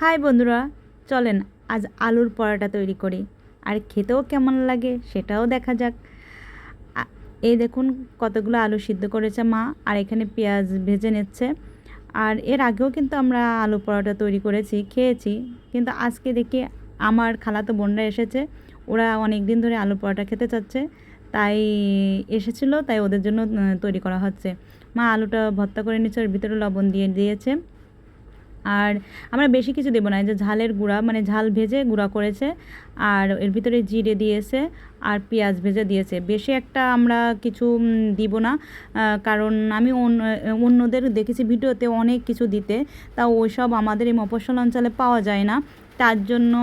High বন্ধুরা, চলেন আজ আলুর পরোটা তৈরি করি। আর খেতেও কেমন লাগে সেটাও দেখা যাক। এই দেখুন কতগুলো আলু সিদ্ধ করেছে মা, আর এখানে পেঁয়াজ ভেজে নিচ্ছে। আর এর আগেও কিন্তু আমরা আলু পরোটা তৈরি করেছি, খেয়েছি। কিন্তু আজকে দেখি আমার খালাতো বোনরা এসেছে, ওরা অনেক দিন ধরে আলু পরোটা খেতে চাচ্ছে। তাই এসেছিল, তাই ওদের জন্য তৈরি করা হচ্ছে। মা আলুটা ভর্তা করে নিচ্ছে, ওর ভিতরে লবণ দিয়ে দিয়েছে। আর আমরা বেশি কিছু দেবো না, এই যে ঝালের গুঁড়া মানে ঝাল ভেজে গুঁড়া করেছে, আর এর ভিতরে জিরে দিয়েছে আর পেঁয়াজ ভেজে দিয়েছে। বেশি একটা আমরা কিছু দিব না কারণ আমি অন্য, অন্যদের দেখেছি ভিডিওতে অনেক কিছু দিতে, তা ওইসব আমাদের এই মফস্বল অঞ্চলে পাওয়া যায় না, তার জন্য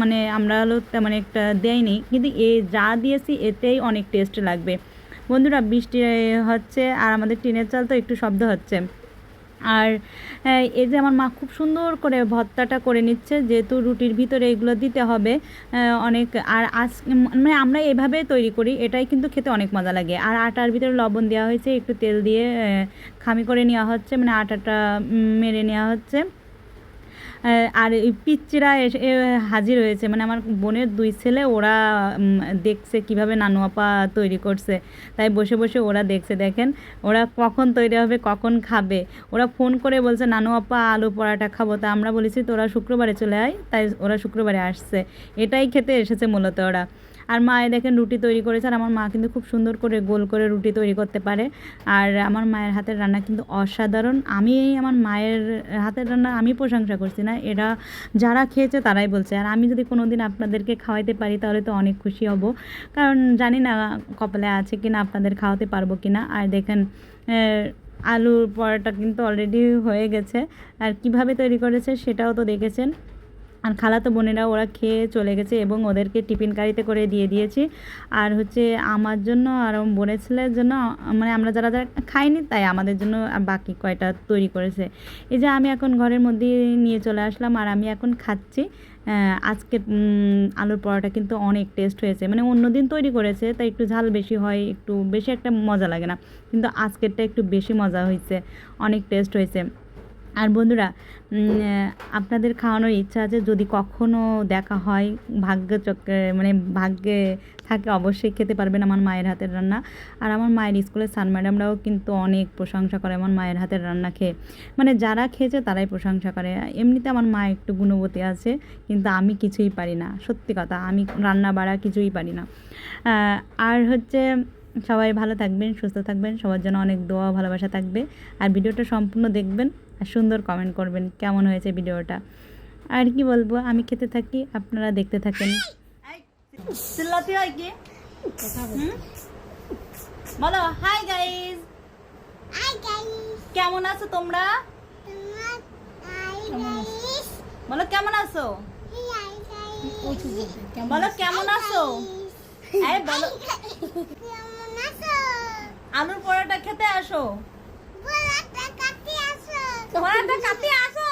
মানে আমরা হলো তেমন একটা দেয়নি, কিন্তু এ যা দিয়েছি এতেই অনেক টেস্ট লাগবে। বন্ধুরা, বৃষ্টি হচ্ছে আর আমাদের টিনের চাল তো একটু শব্দ হচ্ছে। আর এই যে আমার মা খুব সুন্দর করে ভর্তাটা করে নিচ্ছে, যেহেতু রুটির ভিতরে এগুলো দিতে হবে অনেক, আর আজ মানে আমরা এভাবে তৈরি করি, এটাই কিন্তু খেতে অনেক মজা লাগে। আর আটার ভিতরে লবণ দেওয়া হয়েছে, একটু তেল দিয়ে খামি করে নেওয়া হচ্ছে মানে আটাটা মেরে নেওয়া হচ্ছে। আর এই পিচ্চিরা এসে হাজির হয়েছে। মানে আমার বোনের দুই ছেলে, ওরা দেখছে কীভাবে নানু আপা তৈরি করছে। তাই বসে বসে ওরা দেখছে, দেখেন, ওরা কখন তৈরি হবে, কখন খাবে। ওরা ফোন করে বলছে, নানু আপা, আলু পরাটা খাব। তা আমরা বলেছি তোরা শুক্রবারে চলে আয়। তাই ওরা শুক্রবারে আসছে। এটাই খেতে এসেছে মূলত ওরা। আর মায়ে দেখেন, রুটি তৈরি করেছে। আর আমার মা কিন্তু খুব সুন্দর করে গোল করে রুটি তৈরি করতে পারে। আর আমার মায়ের হাতের রান্না কিন্তু অসাধারণ। আমি আমার মায়ের হাতের রান্না আমি প্রশংসা করছি। না এরা যারা খেয়েছে তারাই বলছে। আর আমি যদি কোনো দিন আপনাদেরকে খাওয়াইতে পারি, তাহলে তো অনেক খুশি হব। কারণ জানি না কপালে আছে কি না আপনাদের খাওয়াতে পারব কি না আর দেখেন আলুর পরোটা কিন্তু অলরেডি হয়ে গেছে। আর কীভাবে তৈরি করেছে সেটাও তো দেখেছেন। আর খালাতো বোনেরা ওরা খেয়ে চলে গেছে এবং ওদেরকে টিফিন কারিতে করে দিয়ে দিয়েছি। আর হচ্ছে আমার জন্য আর বোনের ছেলের জন্য মানে আমরা যারা যারা খাইনি তাই আমাদের জন্য বাকি কয়টা তৈরি করেছে। এই যে আমি এখন ঘরের মধ্যে নিয়ে চলে আসলাম আর আমি এখন খাচ্ছি। আজকে আলুর পরোটা কিন্তু অনেক টেস্ট হয়েছে। মানে অন্য দিন তৈরি করেছে, তাই একটু ঝাল বেশি হয়, একটু বেশি একটা মজা লাগে না। কিন্তু আজকেরটা একটু বেশি মজা হয়েছে, অনেক টেস্ট হয়েছে। আর বন্ধুরা আপনাদের খাওয়ানোর ইচ্ছা আছে, যদি কখনো দেখা হয়, ভাগ্য চক্রে মানে ভাগ্যে থাকে, অবশ্যই খেতে পারবেন আমার মায়ের হাতের রান্না। আর আমার মায়ের স্কুলের স্যার ম্যাডামরাও কিন্তু অনেক প্রশংসা করে আমার মায়ের হাতের রান্না খেয়ে। মানে যারা খেয়েছে, তারাই প্রশংসা করে। এমনিতে আমার মা একটু গুণবতী আছে, কিন্তু আমি কিছুই পারি না। সত্যি কথা, আমি রান্না বাড়া কিছুই পারি না। আর হচ্ছে, সবাই ভালো থাকবেন, সুস্থ থাকবেন, সবার জন্য অনেক দোয়া ভালোবাসা থাকবে। আর ভিডিওটা সম্পূর্ণ দেখবেন। আর সুন্দর কমেন্ট করবেন কেমন হয়েছে ভিডিওটা। আর কি বলব আমি খেতে থাকি আপনারা দেখতে থাকেন। বলো হাই গাইস কেমন আছো তোমরা? বলো কেমন আছো? বলো কেমন আছো? বলো। আলুর পরোটা খেতে আসো। আসো। পরোটা কাটতে আসো।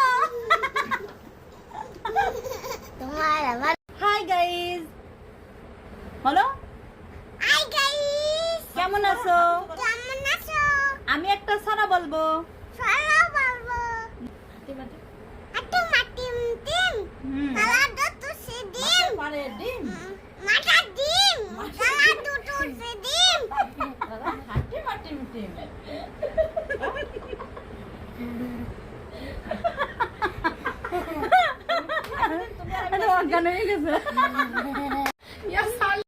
তোমার হাই গাইস বলো। কেমন আছো? কেমন আছো? আমি একটা সারা বলব। হয়ে গেছে।